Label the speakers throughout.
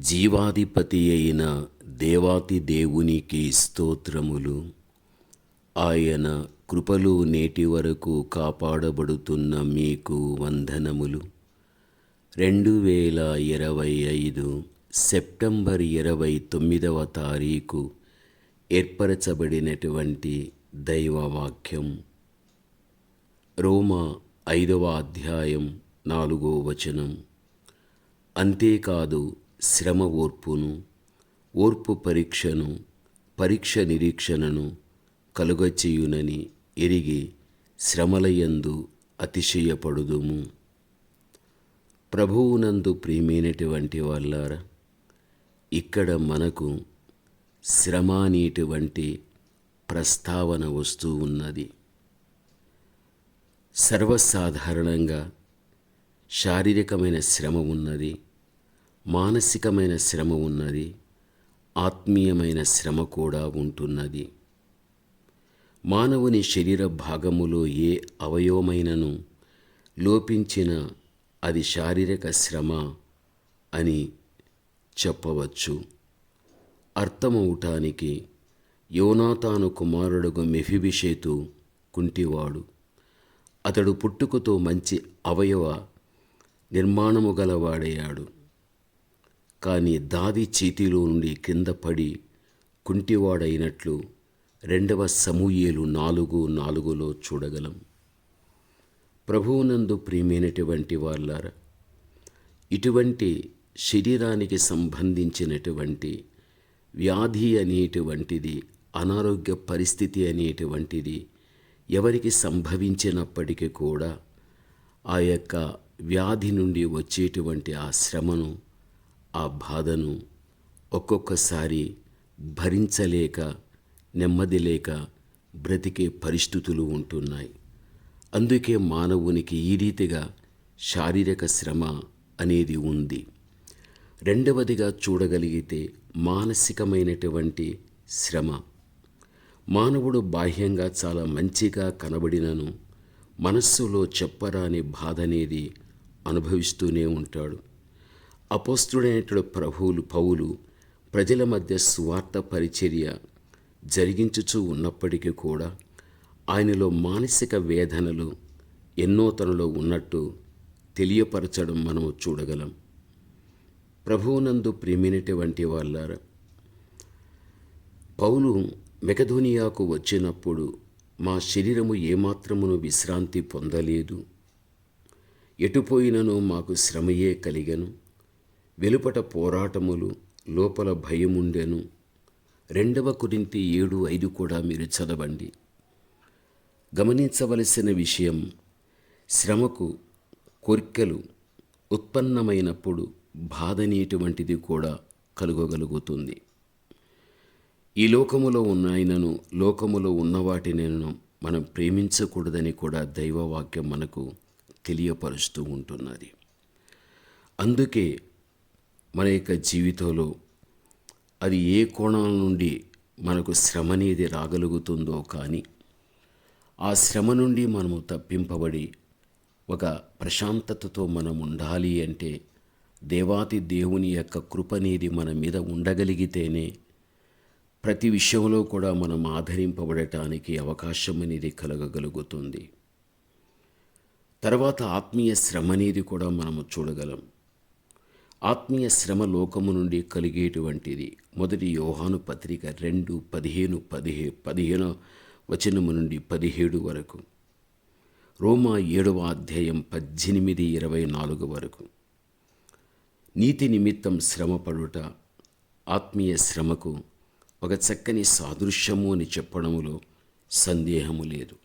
Speaker 1: జీవాధిపతి అయిన దేవాతి దేవునికి స్తోత్రములు. ఆయన కృపలు నేటి వరకు కాపాడబడుతున్న మీకు వందనములు. రెండు వేల ఇరవై ఐదు సెప్టెంబర్ ఇరవై తొమ్మిదవ తారీఖు ఏర్పరచబడినటువంటి దైవవాక్యం. రోమా ఐదవ అధ్యాయం నాలుగో వచనం. అంతేకాదు శ్రమ ఓర్పును ఓర్పు పరీక్షను పరీక్ష నిరీక్షణను కలుగచేయునని ఎరిగి శ్రమలయందు అతిశయపడుదుము. ప్రభువునందు ప్రియమైనటువంటి వాళ్ళారా ఇక్కడ మనకు శ్రమ అనేటువంటి ప్రస్తావన వస్తూ ఉన్నది. సర్వసాధారణంగా శారీరకమైన శ్రమ ఉన్నది. మానసికమైన శ్రమ ఉన్నది ఆత్మీయమైన శ్రమ కూడా ఉంటున్నది. మానవుని శరీర భాగములో ఏ అవయవమైనను లోపించిన అది శారీరక శ్రమ అని చెప్పవచ్చు. అర్థమవటానికి యోనాతాను కుమారుడుగు మెఫిబిషేతు కుంటివాడు. అతడు పుట్టుకతో మంచి అవయవ నిర్మాణము గలవాడయ్యాడు. కానీ దాది చేతిలో నుండి కింద పడి కుంటివాడైనట్లు రెండవ సమూయేలు నాలుగు నాలుగులో చూడగలం. ప్రభువునందు ప్రియమైనటువంటి వాళ్ళారా ఇటువంటి శరీరానికి సంబంధించినటువంటి వ్యాధి అనేటువంటిది అనారోగ్య పరిస్థితి అనేటువంటిది ఎవరికి సంభవించినప్పటికీ కూడా ఆ యొక్క వ్యాధి నుండి వచ్చేటువంటి ఆ శ్రమను ఆ బాధను ఒక్కొక్కసారి భరించలేక నెమ్మది లేక బ్రతికే పరిస్థితులు ఉంటున్నాయి. అందుకే మానవునికి ఈ రీతిగా శారీరక శ్రమ అనేది ఉంది. రెండవదిగా చూడగలిగితే మానసికమైనటువంటి శ్రమ. మానవుడు బాహ్యంగా చాలా మంచిగా కనబడినను మనస్సులో చెప్పరాని బాధ అనేది అనుభవిస్తూనే ఉంటాడు. అపోస్తుడైనటువంటి ప్రభువులు పౌలు ప్రజల మధ్య స్వార్థ పరిచర్య జరిగించుచూ ఉన్నప్పటికీ కూడా ఆయనలో మానసిక వేదనలు ఎన్నో తనలో ఉన్నట్టు తెలియపరచడం మనము చూడగలం. ప్రభువునందు ప్రేమినటువంటి వాళ్ళారా పౌలు మెకధోనియాకు వచ్చినప్పుడు మా శరీరము ఏమాత్రమును విశ్రాంతి పొందలేదు. ఎటుపోయినను మాకు శ్రమయే కలిగను. వెలుపట పోరాటములు లోపల భయముండెను. రెండవ కురింతి ఏడు ఐదు కూడా మీరు చదవండి. గమనించవలసిన విషయం శ్రమకు కోర్కెలు ఉత్పన్నమైనప్పుడు బాధనేటువంటిది కూడా కలుగగలుగుతుంది. ఈ లోకములో ఉన్న ఆయనను లోకములో ఉన్న వాటిని మనం ప్రేమించకూడదని కూడా దైవవాక్యం మనకు తెలియపరుస్తూ ఉంటున్నది. అందుకే మన యొక్క జీవితంలో అది ఏ కోణం నుండి మనకు శ్రమ అనేది రాగలుగుతుందో కానీ ఆ శ్రమ నుండి మనము తప్పింపబడి ఒక ప్రశాంతతతో మనం ఉండాలి అంటే దేవాతి దేవుని యొక్క కృప అనేది మన మీద ఉండగలిగితేనే ప్రతి విషయంలో కూడా మనం ఆధరింపబడటానికి అవకాశం అనేది కలగగలుగుతుంది. తర్వాత ఆత్మీయ శ్రమ అనేది కూడా మనము చూడగలం. ఆత్మీయ శ్రమ లోకము నుండి కలిగేటువంటిది. మొదటి యోహాను పత్రిక రెండు పదిహేను పదిహే పదిహేను వచనము నుండి పదిహేడు వరకు. రోమా ఏడవ అధ్యాయం పద్దెనిమిది ఇరవై నాలుగు వరకు. నీతి నిమిత్తం శ్రమపడుట ఆత్మీయ శ్రమకు ఒక చక్కని సాదృశ్యము అని చెప్పడములో సందేహము లేదు.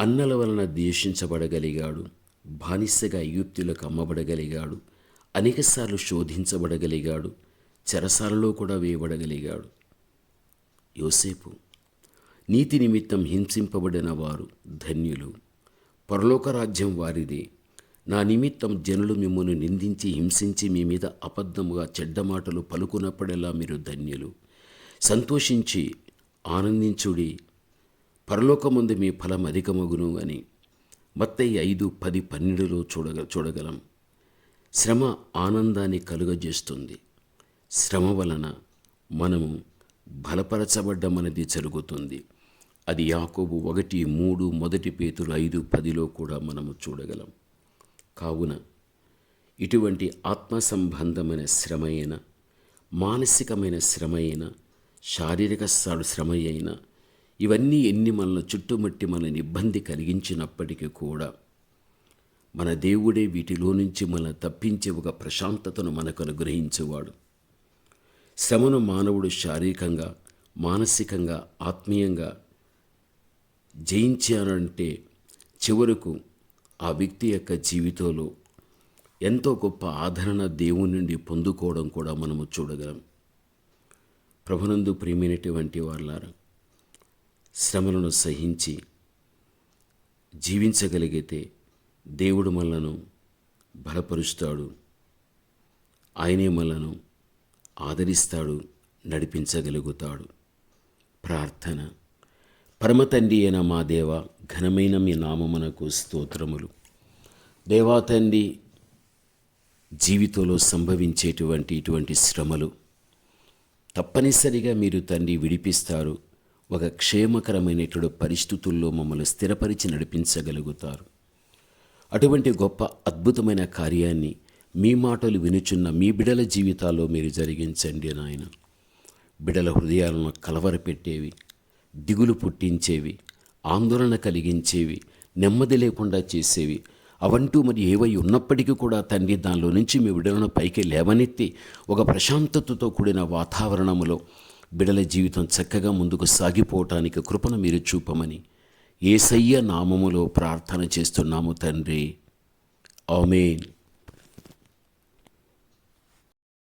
Speaker 1: అన్నల వలన ద్వేషించబడగలిగాడు. బానిసగా యూప్తులకు అమ్మబడగలిగాడు. అనేకసార్లు శోధించబడగలిగాడు. చెరసాలలో కూడా వేయబడగలిగాడు. యోసేపు నీతి నిమిత్తం హింసింపబడిన వారు ధన్యులు. పరలోక రాజ్యం వారిది. నా నిమిత్తం జనులు మిమ్మల్ని నిందించి హింసించి మీ మీద అబద్ధముగా చెడ్డ మాటలు పలుకున్నప్పుడెల్లా మీరు ధన్యులు. సంతోషించి ఆనందించుడి. పరలోకముందు మీ ఫలం అధికమగును అని. మత్తయి ఐదు పది పన్నెండులో చూడగ చూడగలం. శ్రమ ఆనందాన్ని కలుగజేస్తుంది. శ్రమ వలన మనము బలపరచబడ్డమనేది జరుగుతుంది. అది యాకోబు ఒకటి మూడు మొదటి పేతులు ఐదు పదిలో కూడా మనము చూడగలం. కావున ఇటువంటి ఆత్మ సంబంధమైన శ్రమ అయినా మానసికమైన శ్రమ అయినా శారీరక శ్రమ అయినా ఇవన్నీ ఎన్ని మనల్ని చుట్టుముట్టి మనల్ని ఇబ్బంది కలిగించినప్పటికీ కూడా మన దేవుడే వీటిలో నుంచి మనల్ని తప్పించే ఒక ప్రశాంతతను మనకు అనుగ్రహించేవాడు. శ్రమను మానవుడు శారీరకంగా మానసికంగా ఆత్మీయంగా జయించానంటే చివరకు ఆ వ్యక్తి యొక్క జీవితంలో ఎంతో గొప్ప ఆదరణ దేవుని నుండి పొందుకోవడం కూడా మనము చూడగలం. ప్రభునందు ప్రియమైనటువంటి వాళ్ళారా శ్రమలను సహించి జీవించగలిగితే దేవుడు మనలను బలపరుస్తాడు. ఆయనే మనలను ఆదరిస్తాడు నడిపించగలుగుతాడు. ప్రార్థన. పరమ అయిన మా దేవ ఘనమైన మీ నామమునకు స్తోత్రములు. దేవా తండ్రి జీవితంలో సంభవించేటువంటి ఇటువంటి శ్రమలు తప్పనిసరిగా మీరు తండ్రి విడిపిస్తారు. ఒక క్షేమకరమైనటువంటి పరిస్థితుల్లో మమ్మల్ని స్థిరపరిచి నడిపించగలుగుతారు. అటువంటి గొప్ప అద్భుతమైన కార్యాన్ని మీ మాటలు వినుచున్న మీ బిడల జీవితాల్లో మీరు జరిగించండి నాయన. బిడల హృదయాలను కలవరపెట్టేవి దిగులు పుట్టించేవి ఆందోళన కలిగించేవి నెమ్మది లేకుండా చేసేవి. అవంటూ మరి ఏవై ఉన్నప్పటికీ కూడా తండ్రి దానిలో నుంచి మీ బిడలను పైకి లేవనెత్తి ఒక ప్రశాంతతతో కూడిన వాతావరణములో బిడల జీవితం చక్కగా ముందుకు సాగిపోవటానికి కృపను మీరు చూపమని ఏసయ్య నామములో ప్రార్థన చేస్తున్నాము తండ్రి. ఆమెన్.